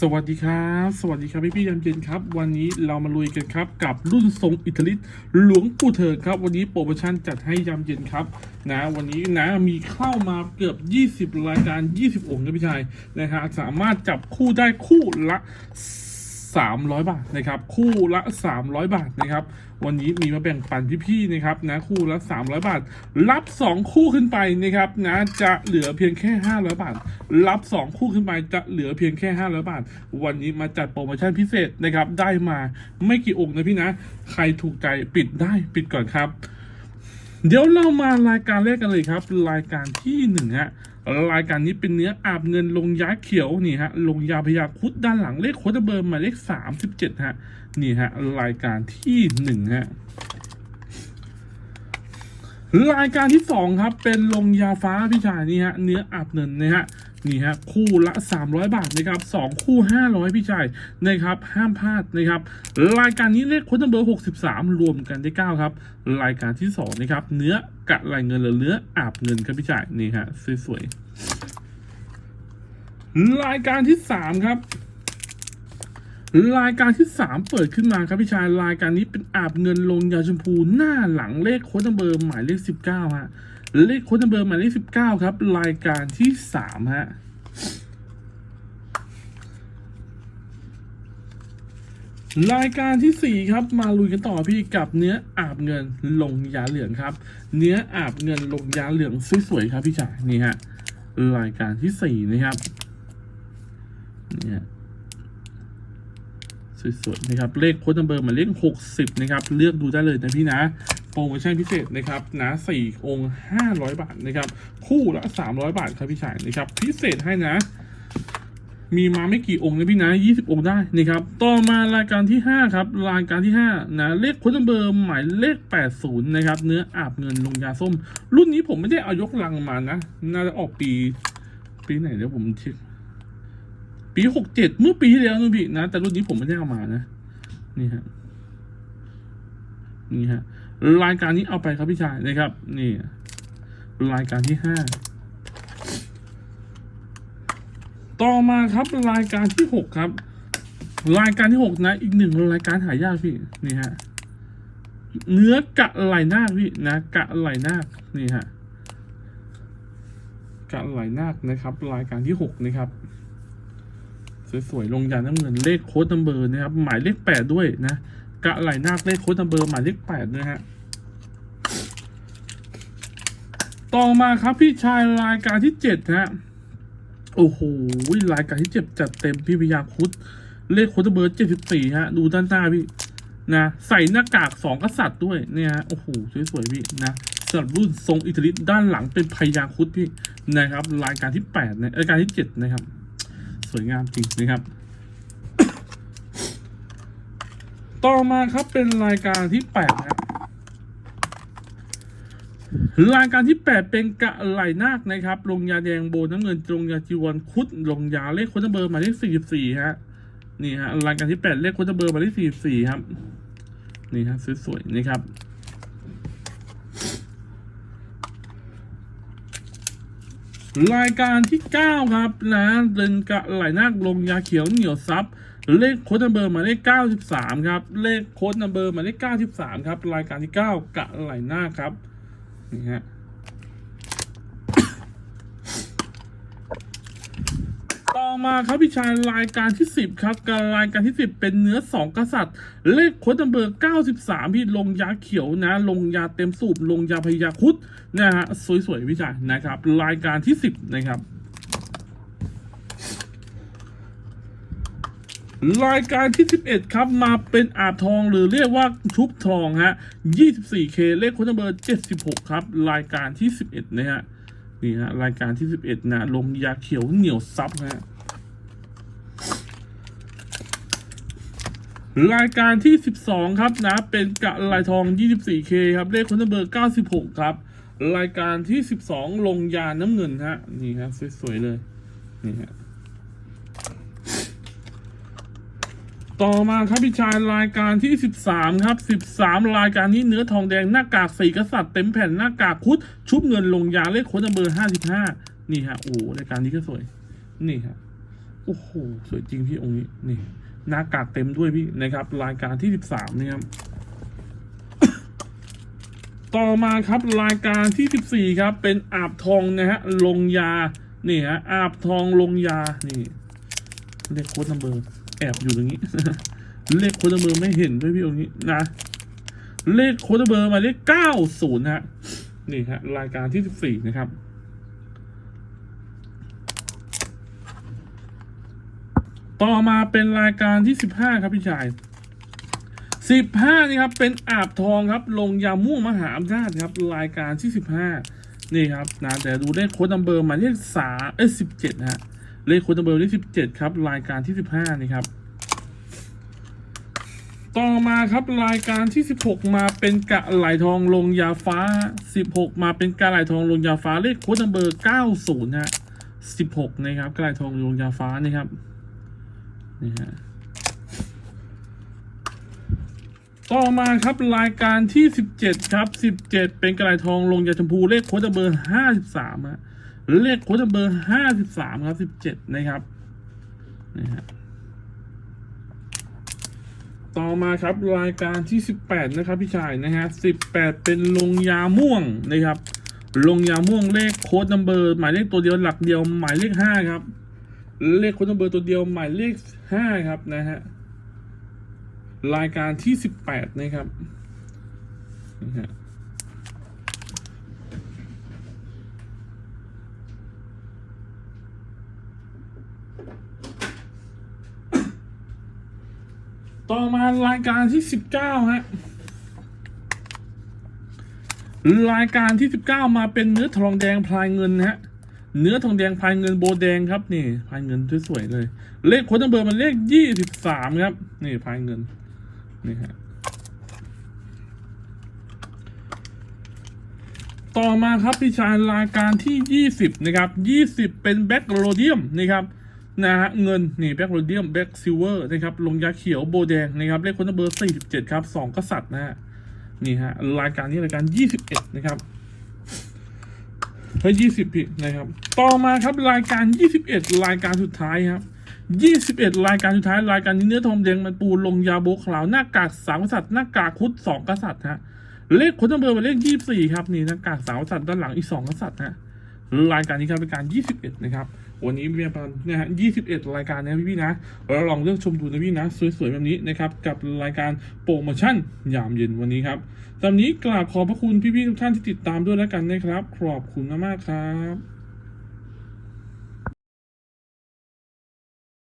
สวัสดีครับ สวัสดีครับพี่พี่ยามเย็นครับ วันนี้เรามาลุยกันครับ กับรุ่นทรงอิตาลีหลวงปู่เถิดครับ วันนี้โปรโมชั่นจัดให้ยามเย็นครับนะวันนี้นะมีเข้ามาเกือบ 20 รายการ 20 องค์นะพี่ชายนะฮะสามารถจับคู่ได้คู่ละ 300 บาทนะครับคู่ละ 300 บาทนะครับวันนี้มีมาแบ่งปันพี่ๆนะครับนะคู่ละ 300 บาท รับ 2 คู่ขึ้นไปนะครับนะจะเหลือเพียงแค่ 500 บาท รับ 2 คู่ขึ้นไปจะเหลือเพียงแค่ 500 บาท วันนี้มาจัดโปรโมชั่นพิเศษนะครับได้มาไม่กี่องค์นะพี่นะ ใครถูกใจปิดได้ปิดก่อนครับ เดี๋ยวเรามารายการแรกกันเลยครับ รายการที่หนึ่งฮะ รายการนี้เป็นเนื้ออาบเงินลงยาเขียวนี่ฮะลงยาพยาคุดด้านหลังเลขโคดเบอร์หมายเลขสามสิบเจ็ดฮะนี่ฮะรายการที่หนึ่งฮะรายการที่สองครับเป็นลงยาฟ้าพี่ชายนี่ฮะเนื้ออาบเงินนะฮะ นี่ฮะคู่ละ 300 บาทนะครับสองคู่ 500 พี่ชายนะครับห้ามพลาดนะครับรายการนี้เลขโค้ดนัมเบอร์63 รวมกันได้ 9 ครับ รายการที่ 2 นะครับ เนื้อกะลายเงินหรือเนื้ออาบเงินครับพี่จ่ายนี่ฮะสวยๆรายการที่ 3 ครับรายการที่ 3 เปิดขึ้นมาครับพี่ชายรายการนี้เป็นอาบเงินลงยาชมพูหน้าหลังเลขโค้ดนัมเบอร์หมายเลข 19ฮะ เลขโค้ดนัมเบอร์หมายเลข19ครับ รายการที่3ฮะรายการที่ 4 ครับ มาลุยกันต่อพี่กับเนื้ออาบเงินลงยาเหลืองครับ เนื้ออาบเงินลงยาเหลืองสวยๆครับพี่จ๋านี่ฮะรายการที่4นะครับเนี่ฮะ สวยๆนะครับ เลขโค้ดนัมเบอร์หมายเลข60 นะครับ เลือกดูได้เลยนะพี่นะ โปรโมชั่นพิเศษนะครับนะ4องค์ 500 บาทนะครับ คู่ละ 300 บาทครับพี่ชายนะครับ พิเศษให้นะ มีมาไม่กี่องค์นะพี่นะ 20 องค์ได้นะครับ ต่อมารายการที่ 5 ครับ รายการที่ 5 นะ เลขคุณเบอร์หมายเลข 80 นะครับ เนื้ออาบเงินลงยาส้ม รุ่นนี้ผมไม่ได้เอายกลังมานะ น่าจะออกปี ปีไหนเดี๋ยวผมเช็ค ปี67เจ็ดเมื่อปีที่แล้วนะพี่นะ แต่รุ่นนี้ผมไม่ได้เอามานะ นี่ฮะ นี่ฮะ รายการนี้เอาไปครับพี่ชายนะครับ นี่ รายการที่5ต่อมาครับรายการที่หกครับ รายการที่หกนะ อีกหนึ่งรายการหายากพี่ นี่ฮะ เนื้อกะไหลนาคพี่นะ กะไหลนาค นี่ฮะ กะไหลนาคนะครับ รายการที่หกนะครับ สวยๆลงยาน้ำเงินเลขโค้ดนัมเบอร์นะครับหมายเลขแปดด้วยนะกะไหลนาคเลขโค้ดนัมเบอร์หมายเลขแปดนะฮะต่อมาครับพี่ชายรายการที่เจ็ดฮะโอ้โหรายการที่เจ็บจัดเต็มพี่พยาคุดเลขโคตรเบอร์เจ็ดสิบสี่ฮะ ดูด้านหน้าพี่นะใส่หน้ากากสองกษัตริย์ด้วยเนี่ยฮะโอ้โหสวยๆพี่นะสำหรับรุ่นทรงอิตาลีด้านหลังเป็นพยาคุดพี่นะครับ รายการที่แปดนะรายการที่เจ็ดนะครับ วยงามจริงนะครับ ต่อมาครับเป็นรายการที่แปดนะรายการที่ 8 เป็นกะไหลนาคนะครับลงยาแดงโบน้ำเงินลงยาจีวรคุดลงยาเลขคนเบอร์หมายเลข44ฮะนี่ฮะรายการที่ 8 เลขคนเบอร์หมายเลข44ครับนี่ฮะสวยๆนะครับ รายการที่ 9 ครับนะเดินกะไหลนาคลงยาเขียวเหนียวซับเลขโค้ดนัมเบอร์หมายเลข 93 ครับ เลขโค้ดนัมเบอร์หมายเลข 93 ครับ รายการที่ 9 กะไหลนาคครับนี่ฮะ ต่อ มาครับพี่ชายรายการที่ 10 ครับการรายการที่ 10 เป็นเนื้อ 2 กษัตริย์ เลขโค้ดนัมเบอร์ 93 พี่ลงยาเขียวนะ ลงยาเต็มสูบลงยาพยาคุดนะฮะสวยๆพี่ชายนะครับ รายการที่ 10 นะครับรายการที่ 11 ครับ มาเป็นอาบทองหรือเรียกว่าชุบทองฮะ 24K เลขโค้ดนัมเบอร์ 76 ครับ รายการที่ 11 นะฮะ นี่ฮะ รายการที่ 11 นะ ลงยาเขียวเหนียวซับฮะ รายการที่ 12 ครับนะ เป็นกะลายทอง 24K ครับ เลขคนัมเบอร์ 96 ครับ รายการที่ 12 ลงยาน้ำเงินฮะ นี่ฮะสวยๆเลย นี่ฮะ ต่อมาครับพี่ชายรายการที่ 13 ครับ 13 รายการนี้เนื้อทองแดงหน้ากากสีกษัตริย์เต็มแผ่นหน้ากากคุด ชุบเงินลงยาเลขค้ดเบอร์ 55 นี่ฮะ โอ้รายการนี้ก็สวย นี่ฮะ โอ้โห สวยจริงพี่องค์นี้ นี่ หน้ากากเต็มด้วยพี่นะครับ รายการที่สิบสามนี่ครับต่อมาครับรายการที่สิบสี่ครับ เป็นอาบทองนะฮะลงยานี่ฮะอาบทองลงยานี่เลขโค้ดนัมเบอร์แอบอยู่ตรงนี้ เลขโค้ดนัมเบอร์ไม่เห็นด้วยพี่องนี้นะ เลขโค้ดนัมเบอร์มาเลขเก้าศูนย์ฮะนี่ฮะรายการที่สิบสี่นะครับ ต่อมาเป็นรายการที่สิบห้าครับพี่ชายสิบห้านี่ครับ เป็นอาบทองครับ ลงยาม่วงมหาอำนาจครับ รายการที่สิบห้านี่ครับนะแต่ดูเลขโค้ดนัมเบอร์มาเลขสาเอ้ยสิบเจ็ดฮะเลขโค้ดนัมเบอร์เลขสิบเจ็ดครับ รายการที่สิบห้านี่ครับ ต่อมาครับรายการที่ 16 มาเป็นกะไหลทองลงยาฟ้า 16 มาเป็นกะไหลทองลงยาฟ้าเลขโค้ดนัมเบอร์90ฮะ16 นะครับกะไหลทองลงยาฟ้านี่ครับ นี่ฮะต่อมาครับรายการที่ 17 ครับ 17 เป็นกระไหลทองลงยาชมพูเลขโค้ดนัมเบอร์ 53ฮะเลขโค้ดนัมเบอร์ 53 ครับ 17 นะครับนี่ฮะต่อมาครับรายการที่ 18 นะครับพี่ชายนะฮะ 18 เป็นลงยาม่วงนะครับ ลงยาม่วงเลขโค้ดนัมเบอร์ หมายเลขตัวเดียวหลักเดียวหมายเลข 5 ครับ เลขคนัมเบอร์ตัวเดียวหมายเลข5ครับนะฮะรายการที่18นะครับนะฮะต่อมารายการที่สิบเก้าฮะรายการที่สิบเก้ามาเป็นเนื้อทองแดงพลายเงินฮะ เนื้อทองแดงพายเงินโบแดงครับนี่พายเงินสวยๆเลย เลขโค้ดนัมเบอร์มันเลขยี่สิบสามครับ นี่พายเงินนี่ฮะต่อมาครับพี่ชายรายการที่ยี่สิบนะครับยี่สิบเป็นแบ็กโรเดียมนะครับนะฮะเงินนี่แบ็กโรเดียมแบ็กซิลเวอร์นะครับลงยาเขียวโบแดงนะครับเลขคนเบอร์สี่สิบเจ็ดครับสองกษัตริย์นะฮะนี่ฮะรายการนี้รายการยี่สิบเอ็ดนะครับ เฮ้ยยี่สิบผิดนะครับ ต่อมาครับรายการยี่สิบเอ็ดรายการสุดท้ายครับยี่สิบเอ็ดรายการสุดท้ายรายการนี้เนื้อทองแดงมันปูลงยาโบขาวหน้ากากสามกษัตริย์หน้ากากคุดสองกษัตริย์ฮะเลขคนเบอร์เป็นเลขยี่สี่ครับนี่หน้ากากสามกษัตริย์ด้านหลังอีกสองกษัตริย์ฮะรายการนี้ครับเป็นการ21นะครับ วันนี้มีประมาณนะฮะ21รายการนะพี่ๆนะเราลองเลือกชมดูนะพี่นะสวยๆแบบนี้นะครับกับรายการโปรโมชั่นยามเย็นวันนี้ครับตอนนี้กราบขอบพระคุณพี่ๆทุกท่านที่ติดตามด้วยแล้วกันนะครับขอบคุณมากๆครับ